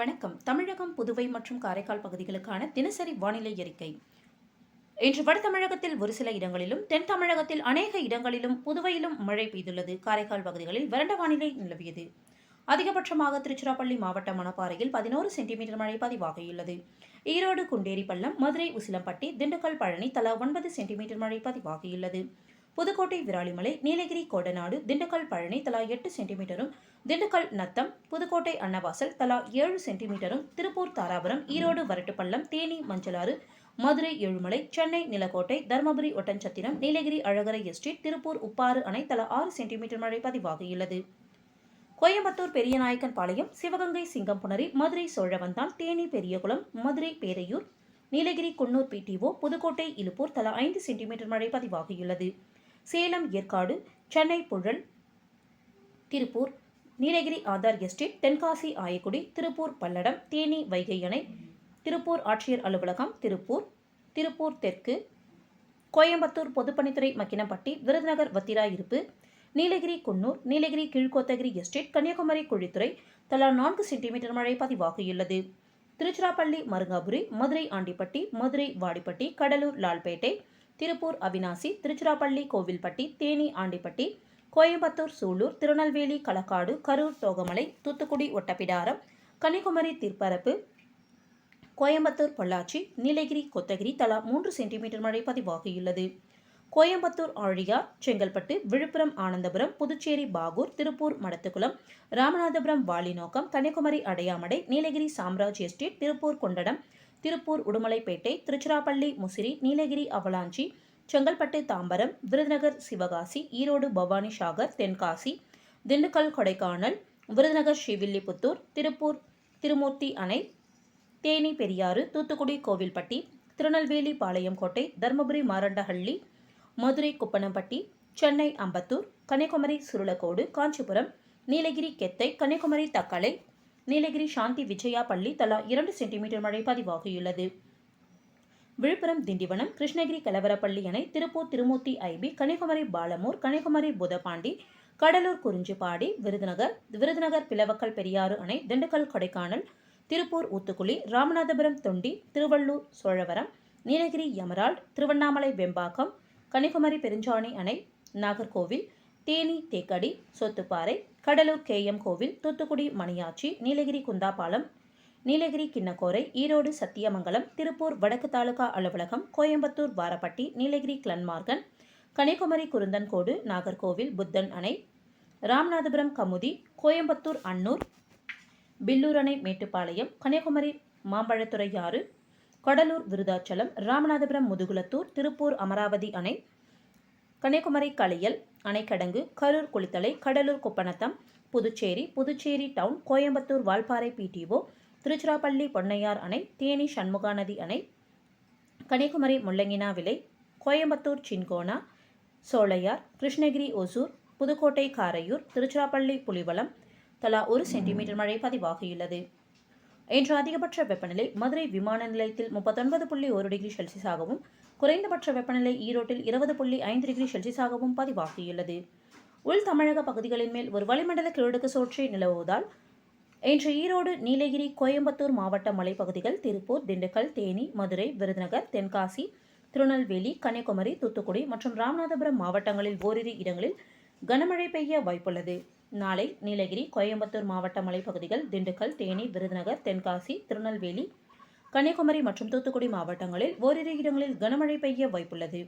வணக்கம். தமிழகம் புதுவை மற்றும் காரைக்கால் பகுதிகளுக்கான தினசரி வானிலை அறிக்கை. இன்று வட தமிழகத்தில் ஒரு சில இடங்களிலும் தென் தமிழகத்தில் அநேக இடங்களிலும் புதுவையிலும் மழை பெய்துள்ளது. காரைக்கால் பகுதிகளில் வறண்ட வானிலை நிலவியது. அதிகபட்சமாக திருச்சிராப்பள்ளி மாவட்ட மணப்பாறையில் பதினோரு சென்டிமீட்டர் மழை பதிவாகியுள்ளது. ஈரோடு குண்டேரி பள்ளம் மதுரை உசிலம்பட்டி திண்டுக்கல் பழனி தலா ஒன்பது சென்டிமீட்டர் மழை பதிவாகியுள்ளது. புதுக்கோட்டை விராலிமலை நீலகிரி கோடநாடு திண்டுக்கல் பழனி தலா எட்டு சென்டிமீட்டரும் திண்டுக்கல் நத்தம் புதுக்கோட்டை அன்னவாசல் தலா ஏழு சென்டிமீட்டரும் திருப்பூர் தாராபுரம் ஈரோடு வரட்டுப்பள்ளம் தேனி மஞ்சளாறு மதுரை ஏழுமலை சென்னை நிலக்கோட்டை தருமபுரி ஒட்டன்சத்திரம் நீலகிரி அழகரை எஸ்டேட் திருப்பூர் உப்பாறு அணை தலா ஆறு சென்டிமீட்டர் மழை பதிவாகியுள்ளது. கோயம்புத்தூர் பெரியநாயக்கன் பாளையம் சிவகங்கை சிங்கம்புணரி மதுரை சோழவந்தான் தேனி பெரியகுளம் மதுரை பேரையூர் நீலகிரி குன்னூர் பிடிஓ புதுக்கோட்டை இலுப்பூர் தலா ஐந்து சென்டிமீட்டர் மழை பதிவாகியுள்ளது. சேலம் ஏற்காடு சென்னை புழல் திருப்பூர் நீலகிரி ஆதார் எஸ்டேட் தென்காசி ஆயக்குடி திருப்பூர் பல்லடம் தேனி வைகை அணை திருப்பூர் ஆட்சியர் அலுவலகம் திருப்பூர் திருப்பூர் தெற்கு கோயம்புத்தூர் பொதுப்பணித்துறை மக்கினப்பட்டி விருதுநகர் வத்திரா இருப்பு நீலகிரி குன்னூர் நீலகிரி கீழ்கோத்தகிரி எஸ்டேட் கன்னியாகுமரி குழித்துறை தலா நான்கு சென்டிமீட்டர் மழை பதிவாகியுள்ளது. திருச்சிராப்பள்ளி மருங்காபுரி மதுரை ஆண்டிப்பட்டி மதுரை வாடிப்பட்டி கடலூர் லால்பேட்டை திருப்பூர் அவினாசி திருச்சிராப்பள்ளி கோவில்பட்டி தேனி ஆண்டிப்பட்டி கோயம்புத்தூர் சூலூர் திருநெல்வேலி களக்காடு கரூர் தோகமலை தூத்துக்குடி ஒட்டப்பிடாரம் கன்னியாகுமரி திருப்பரப்பு கோயம்புத்தூர் பொள்ளாச்சி நீலகிரி கொத்தகிரி தலா மூன்று சென்டிமீட்டர் மழை பதிவாகியுள்ளது. கோயம்புத்தூர் ஆழியார் செங்கல்பட்டு விழுப்புரம் ஆனந்தபுரம் புதுச்சேரி பாகூர் திருப்பூர் மடத்துக்குளம் ராமநாதபுரம் வாலிநோக்கம் கன்னியாகுமரி அடையாமடை நீலகிரி சாம்ராஜ் எஸ்டேட் திருப்பூர் கொண்டடம் திருப்பூர் உடுமலைப்பேட்டை திருச்சிராப்பள்ளி முசிறி நீலகிரி அவலாஞ்சி செங்கல்பட்டு தாம்பரம் விருதுநகர் சிவகாசி ஈரோடு பவானி சாகர் தென்காசி திண்டுக்கல் கொடைக்கானல் விருதுநகர் ஸ்ரீவில்லிபுத்தூர் திருப்பூர் திருமூர்த்தி அணை தேனி பெரியாறு தூத்துக்குடி கோவில்பட்டி திருநெல்வேலி பாளையங்கோட்டை தருமபுரி மாரண்டஹள்ளி மதுரை குப்பனம்பட்டி சென்னை அம்பத்தூர் கன்னியாகுமரி சுருளக்கோடு காஞ்சிபுரம் நீலகிரி கெத்தை கன்னியாகுமரி தக்கலை நீலகிரி சாந்தி விஜயா பள்ளி தலா இரண்டு சென்டிமீட்டர் மழை பதிவாகியுள்ளது. விழுப்புரம் திண்டிவனம் கிருஷ்ணகிரி கலவரப்பள்ளி அணை திருப்பூர் திருமூர்த்தி ஐபி கன்னியாகுமரி பாலமூர் கன்னியாகுமரி புதபாண்டி கடலூர் குறிஞ்சிப்பாடி விருதுநகர் விருதுநகர் பிளவக்கல் பெரியாறு அணை திண்டுக்கல் கொடைக்கானல் திருப்பூர் ஊத்துக்குளி ராமநாதபுரம் தொண்டி திருவள்ளூர் சோழவரம் நீலகிரி எமரால்ட் திருவண்ணாமலை வெம்பாக்கம் கன்னியாகுமரி பெருஞ்சாணி அணை நாகர்கோவில் தேனி தேக்கடி சொத்துப்பாறை கடலூர் கேஎம் கோவில் தூத்துக்குடி மணியாச்சி நீலகிரி குந்தாபாலம் நீலகிரி கிண்ணக்கோரை ஈரோடு சத்தியமங்கலம் திருப்பூர் வடக்கு தாலுகா அலுவலகம் கோயம்புத்தூர் வாரப்பட்டி நீலகிரி கிளன்மார்கன் கன்னியாகுமரி குருந்தன்கோடு நாகர்கோவில் புத்தன் அணை ராமநாதபுரம் கமுதி கோயம்புத்தூர் அன்னூர் பில்லூர் அணை மேட்டுப்பாளையம் கன்னியாகுமரி மாம்பழத்துறை ஆறு கடலூர் விருதாச்சலம் ராமநாதபுரம் முதுகுலத்தூர் திருப்பூர் அமராவதி அணை கன்னியாகுமரி களியல் அணைக்கடங்கு கரூர் குளித்தலை கடலூர் குப்பநத்தம் புதுச்சேரி புதுச்சேரி டவுன் கோயம்புத்தூர் வால்பாறை பிடிஓ திருச்சிராப்பள்ளி பொன்னையார் அணை தேனி சண்முகாநதி அணை கன்னியாகுமரி முள்ளங்கினா விலை கோயம்புத்தூர் சின்கோனா சோழையார் கிருஷ்ணகிரி ஒசூர் புதுக்கோட்டை காரையூர் திருச்சிராப்பள்ளி புலிவலம் தலா ஒரு சென்டிமீட்டர் மழை பதிவாகியுள்ளது. இன்று அதிகபட்ச வெப்பநிலை மதுரை விமான நிலையத்தில் முப்பத்தொன்பது புள்ளி ஒரு டிகிரி செல்சியஸாகவும் குறைந்தபட்ச வெப்பநிலை ஈரோட்டில் இருபது புள்ளி ஐந்து டிகிரி செல்சியஸாகவும் பதிவாகியுள்ளது. உள் தமிழக பகுதிகளின் மேல் ஒரு வளிமண்டல கிழடுக்கு சோற்றி நிலவுவதால் இன்று ஈரோடு நீலகிரி கோயம்புத்தூர் மாவட்ட மலைப்பகுதிகள் திருப்பூர் திண்டுக்கல் தேனி மதுரை விருதுநகர் தென்காசி திருநெல்வேலி கன்னியாகுமரி தூத்துக்குடி மற்றும் ராமநாதபுரம் மாவட்டங்களில் ஓரிரு இடங்களில் கனமழை பெய்ய வாய்ப்புள்ளது. நாளை நீலகிரி கோயம்புத்தூர் மாவட்ட மலைப்பகுதிகள் திண்டுக்கல் தேனி விருதுநகர் தென்காசி திருநெல்வேலி கன்னியாகுமரி மற்றும் தூத்துக்குடி மாவட்டங்களில் ஓரிரு இடங்களில் கனமழை பெய்ய வாய்ப்புள்ளது.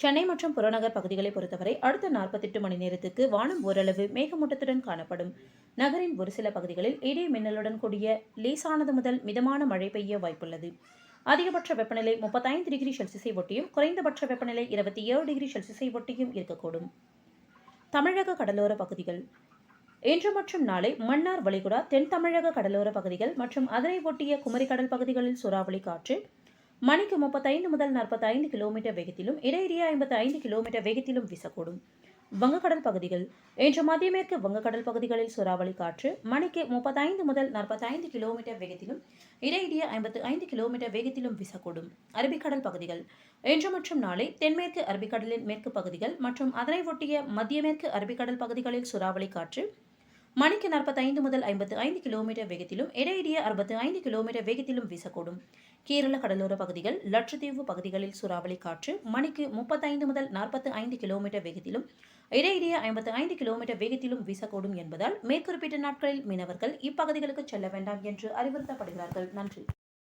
சென்னை மற்றும் புறநகர் பகுதிகளை பொறுத்தவரை அடுத்த நாற்பத்தெட்டு மணி நேரத்துக்கு வானம் ஓரளவு மேகமூட்டத்துடன் காணப்படும். நகரின் ஒரு சில பகுதிகளில் இடி மின்னலுடன் கூடிய லேசானது முதல் மிதமான மழை பெய்ய வாய்ப்புள்ளது. அதிகபட்ச வெப்பநிலை முப்பத்தைந்து டிகிரி செல்சியஸை ஒட்டியும் குறைந்தபட்ச வெப்பநிலை இருபத்தி ஏழு டிகிரி செல்சியஸை ஒட்டியும் இருக்கக்கூடும். தமிழக கடலோர பகுதிகள். இன்று மற்றும் நாளை மன்னார் வளைகுடா தென் தமிழக கடலோர பகுதிகள் மற்றும் அதனை ஒட்டிய குமரிக்கடல் பகுதிகளில் சூறாவளி காற்று மணிக்கு முப்பத்தைந்து முதல் நாற்பத்தைந்து கிலோமீட்டர் வேகத்திலும் இடையிடையே ஐம்பத்தி ஐந்து கிலோமீட்டர் வேகத்திலும் வீசக்கூடும். வங்கக்கடல் பகுதிகள். இன்று மத்திய மேற்கு வங்கக்கடல் பகுதிகளில் சூறாவளி காற்று மணிக்கு முப்பத்தைந்து முதல் நாற்பத்தைந்து கிலோமீட்டர் வேகத்திலும் இடையிடையே ஐம்பத்து ஐந்து கிலோமீட்டர் வேகத்திலும் வீசக்கூடும். அரபிக்கடல் பகுதிகள். இன்று மற்றும் நாளை தென்மேற்கு அரபிக்கடலின் மேற்கு பகுதிகள் மற்றும் அதனை ஒட்டிய மத்திய மேற்கு அரபிக்கடல் பகுதிகளில் சூறாவளி காற்று மணிக்கு நாற்பத்தைந்து முதல் ஐம்பத்து ஐந்து கிலோமீட்டர் வேகத்திலும் இடையிடையே அறுபத்து ஐந்து கிலோமீட்டர் வேகத்திலும் வீசக்கூடும். கேரள கடலோர பகுதிகள் லட்சத்தீவு பகுதிகளில் சூறாவளி காற்று மணிக்கு முப்பத்தைந்து முதல் நாற்பத்து ஐந்து கிலோமீட்டர் வேகத்திலும் இடையிடையே ஐம்பத்து ஐந்து கிலோமீட்டர் வேகத்திலும் வீசக்கூடும் என்பதால் மேற்குறிப்பிட்ட நாட்களில் மீனவர்கள் இப்பகுதிகளுக்கு செல்ல வேண்டாம் என்று அறிவுறுத்தப்படுகிறார்கள். நன்றி.